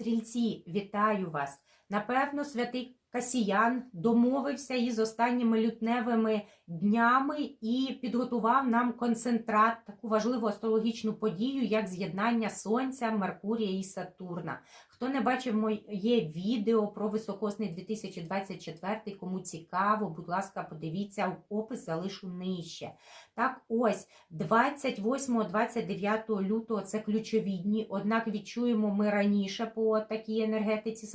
Стрільці, вітаю вас! Напевно, святий Касіян домовився із останніми лютневими днями і підготував нам концентрат, таку важливу астрологічну подію, як з'єднання Сонця, Меркурія і Сатурна. Хто не бачив моє відео про високосний 2024, кому цікаво, будь ласка, подивіться опис залишу нижче. Так, ось 28-29 лютого це ключові дні. Однак відчуємо ми раніше по такій енергетиці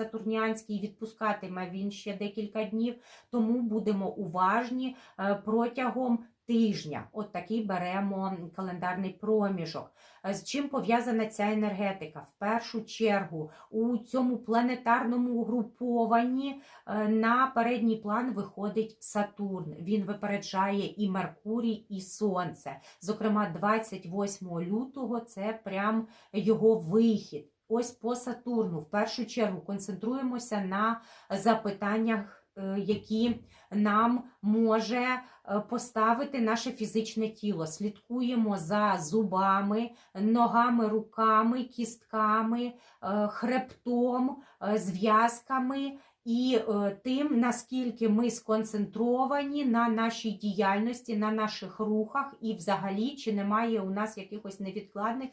сатурнянській. Відпускатиме він ще декілька днів, тому будемо уважні е, протягом. Тижня, от такий беремо календарний проміжок. Е, З чим пов'язана ця енергетика? В першу чергу у цьому планетарному угрупованні е, на передній план виходить Сатурн. Він випереджає і Меркурій, і Сонце. Зокрема, 28 лютого це прям його вихід. Ось по Сатурну в першу чергу концентруємося на запитаннях, е, які нам може е, поставити наше фізичне тіло. Слідкуємо за зубами, ногами, руками, кістками, е, хребтом, зв'язками. І е, тим, наскільки ми сконцентровані на нашій діяльності, на наших рухах, і взагалі, чи немає у нас якихось невідкладних,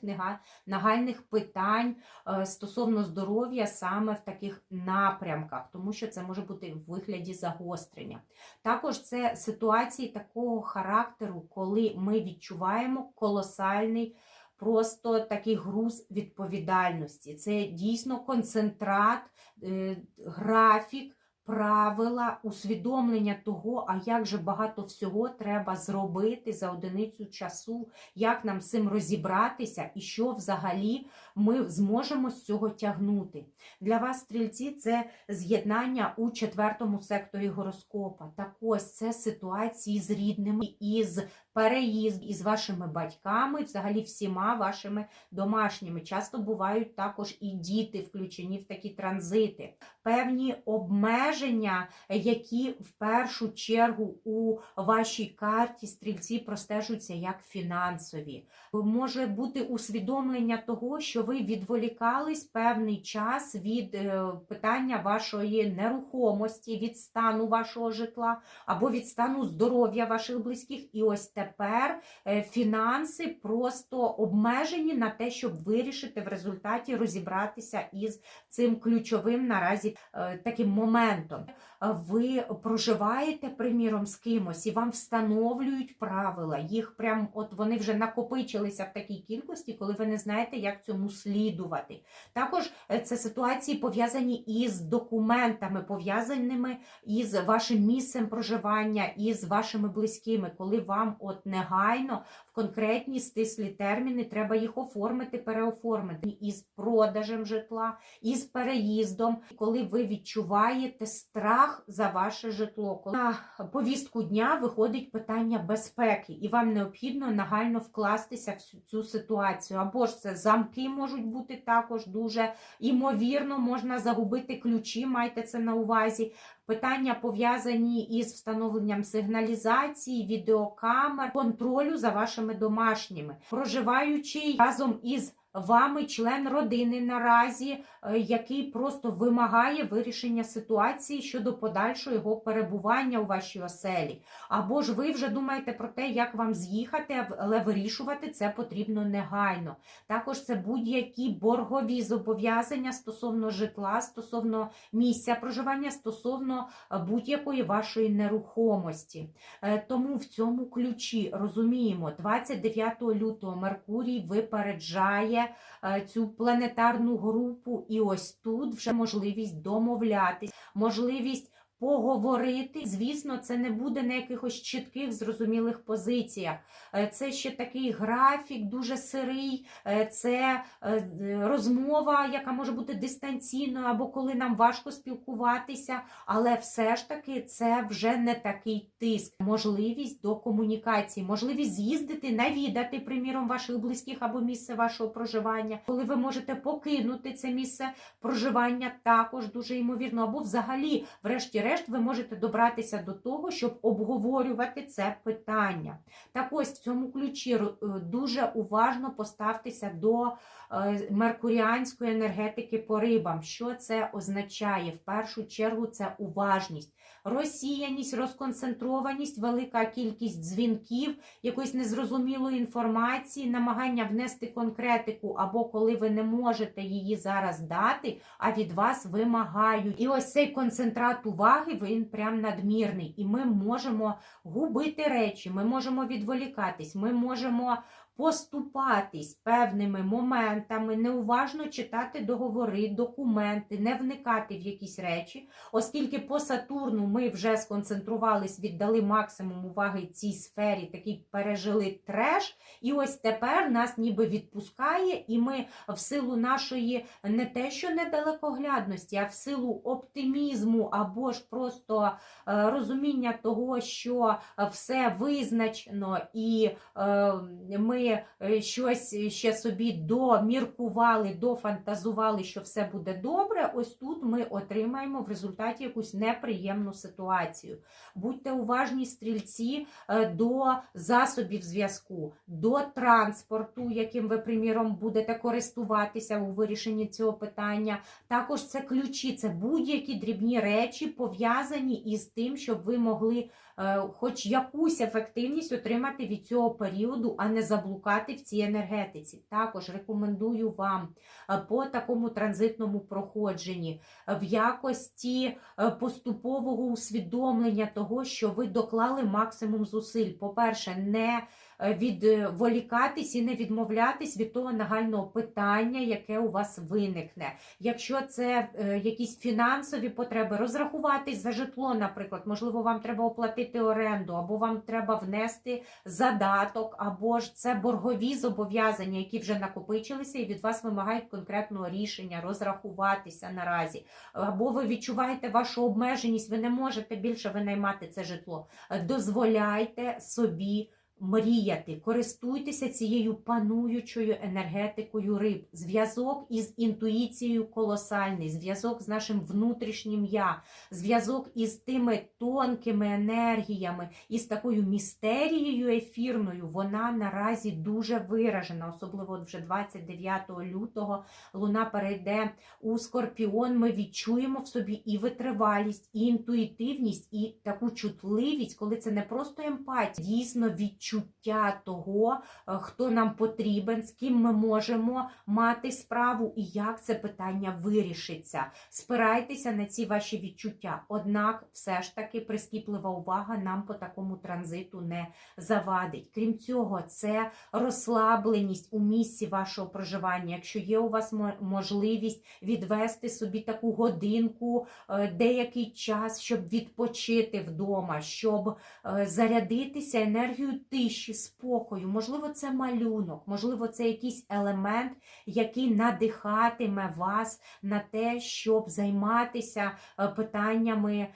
нагальних питань е, стосовно здоров'я саме в таких напрямках, тому що це може бути в вигляді загострення. Також це ситуації такого характеру, коли ми відчуваємо колосальний. Просто такий груз відповідальності. Це дійсно концентрат, е, графік, правила, усвідомлення того, а як же багато всього треба зробити за одиницю часу, як нам з цим розібратися і що взагалі ми зможемо з цього тягнути. Для вас, стрільці, це з'єднання у четвертому секторі гороскопа. Так ось це ситуації з рідними із переїзд із вашими батьками, взагалі всіма вашими домашніми. Часто бувають також і діти включені в такі транзити, певні обмеження, які в першу чергу у вашій карті стрільці простежуються як фінансові. Може бути усвідомлення того, що ви відволікались певний час від е, питання вашої нерухомості, від стану вашого житла або від стану здоров'я ваших близьких. І ось тепер е, фінанси просто обмежені на те, щоб вирішити в результаті розібратися із цим ключовим наразі е, таким моментом. Ви проживаєте, приміром, з кимось, і вам встановлюють правила. Їх прям от вони вже накопичилися в такій кількості, коли ви не знаєте, як цьому слідувати. Також е, це ситуації пов'язані із документами, пов'язаними із вашим місцем проживання, із вашими близькими, коли вам от негайно конкретні стислі терміни треба їх оформити, переоформити із продажем житла, із переїздом, коли ви відчуваєте страх за ваше житло. Коли на повістку дня виходить питання безпеки, і вам необхідно нагально вкластися в цю- ситуацію. Або ж це замки можуть бути також дуже імовірно, можна загубити ключі, майте це на увазі. Питання пов'язані із встановленням сигналізації, відеокамер, контролю за вашими домашніми, проживаючи разом із вами член родини наразі, е, який просто вимагає вирішення ситуації щодо подальшого його перебування у вашій оселі. Або ж ви вже думаєте про те, як вам з'їхати, але вирішувати це потрібно негайно. Також це будь-які боргові зобов'язання стосовно житла, стосовно місця проживання, стосовно е, будь-якої вашої нерухомості. Е, Тому в цьому ключі розуміємо, 29 лютого Меркурій випереджає е, цю планетарну групу, і ось тут вже можливість домовлятись, можливість. Поговорити, звісно, це не буде на якихось чітких зрозумілих позиціях. Е, Це ще такий графік, дуже сирий, е, це е, розмова, яка може бути дистанційною, або коли нам важко спілкуватися, але все ж таки це вже не такий тиск, можливість до комунікації, можливість з'їздити, навідати, приміром, ваших близьких або місце вашого проживання, коли ви можете покинути це місце проживання, також дуже ймовірно, або взагалі, врешті врешті-решт, ви можете добратися до того, щоб обговорювати це питання. Так ось в цьому ключі е, дуже уважно поставтеся до е, меркуріанської енергетики по рибам. Що це означає? В першу чергу це уважність. Розсіяність, розконцентрованість, велика кількість дзвінків, якоїсь незрозумілої інформації, намагання внести конкретику, або коли ви не можете її зараз дати, а від вас вимагають. І ось цей концентрат уваги він прям надмірний. І ми можемо губити речі, ми можемо відволікатись, ми можемо поступатись певними моментами, неуважно читати договори, документи, не вникати в якісь речі, оскільки по Сатурну ми вже сконцентрувались, віддали максимум уваги цій сфері, такий пережили треш, і ось тепер нас ніби відпускає, і ми в силу нашої не те, що недалекоглядності, а в силу оптимізму або ж просто е, розуміння того, що все визначено, і е, ми е, щось ще собі доміркували, дофантазували, що все буде добре. Ось тут ми отримаємо в результаті якусь неприємну ситуацію. Будьте уважні, стрільці, е, до засобів зв'язку, до транспорту, яким ви, приміром, будете користуватися у вирішенні цього питання. Також це ключі, це будь-які дрібні речі пов'язані із тим, щоб ви могли е, хоч якусь ефективність отримати від цього періоду, а не заблукати в цій енергетиці. Також рекомендую вам е, по такому транзитному проходженні е, в якості е, поступового усвідомлення того, що ви доклали максимум зусиль. По-перше, не відволікатись і не відмовлятись від того нагального питання, яке у вас виникне. Якщо це е, якісь фінансові потреби, розрахуватись за житло, наприклад, можливо, вам треба оплатити оренду, або вам треба внести задаток, або ж це боргові зобов'язання, які вже накопичилися, і від вас вимагають конкретного рішення, розрахуватися наразі. Або ви відчуваєте вашу обмеженість, ви не можете більше винаймати це житло. Е, Дозволяйте собі мріяти, користуйтеся цією пануючою енергетикою риб. Зв'язок із інтуїцією колосальний, зв'язок з нашим внутрішнім я, зв'язок із тими тонкими енергіями, із такою містерією ефірною, вона наразі дуже виражена, особливо вже 29 лютого луна перейде у скорпіон. Ми відчуємо в собі і витривалість, і інтуїтивність, і таку чутливість, коли це не просто емпатія, дійсно відчуття того, е, хто нам потрібен, з ким ми можемо мати справу і як це питання вирішиться. Спирайтеся на ці ваші відчуття. Однак, все ж таки, прискіплива увага нам по такому транзиту не завадить. Крім цього, це розслабленість у місці вашого проживання. Якщо є у вас можливість відвести собі таку годинку, е, деякий час, щоб відпочити вдома, щоб е, зарядитися енергією тиші, спокою. Можливо, це малюнок, можливо, це якийсь елемент, який надихатиме вас на те, щоб займатися е, питаннями е,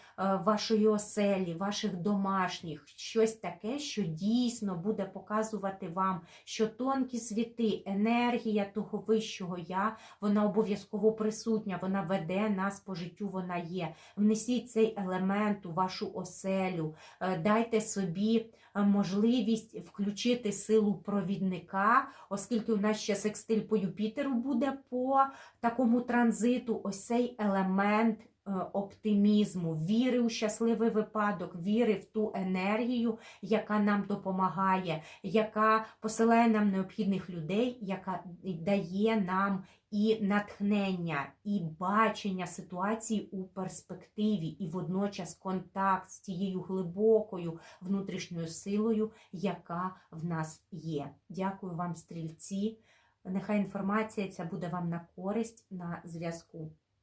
вашої оселі, ваших домашніх, щось таке, що дійсно буде показувати вам, що тонкі світи, енергія того вищого я, вона обов'язково присутня, вона веде нас по життю, вона є. Внесіть цей елемент у вашу оселю, е, дайте собі можливість включити силу провідника, оскільки у нас ще секстиль по Юпітеру буде по такому транзиту, ось цей елемент. Е, Оптимізму, віри у щасливий випадок, віри в ту енергію, яка нам допомагає, яка посилає нам необхідних людей, яка дає нам і натхнення, і бачення ситуації у перспективі, і водночас контакт з тією глибокою внутрішньою силою, яка в нас є. Дякую вам, стрільці. Нехай інформація ця буде вам на користь на зв'язку.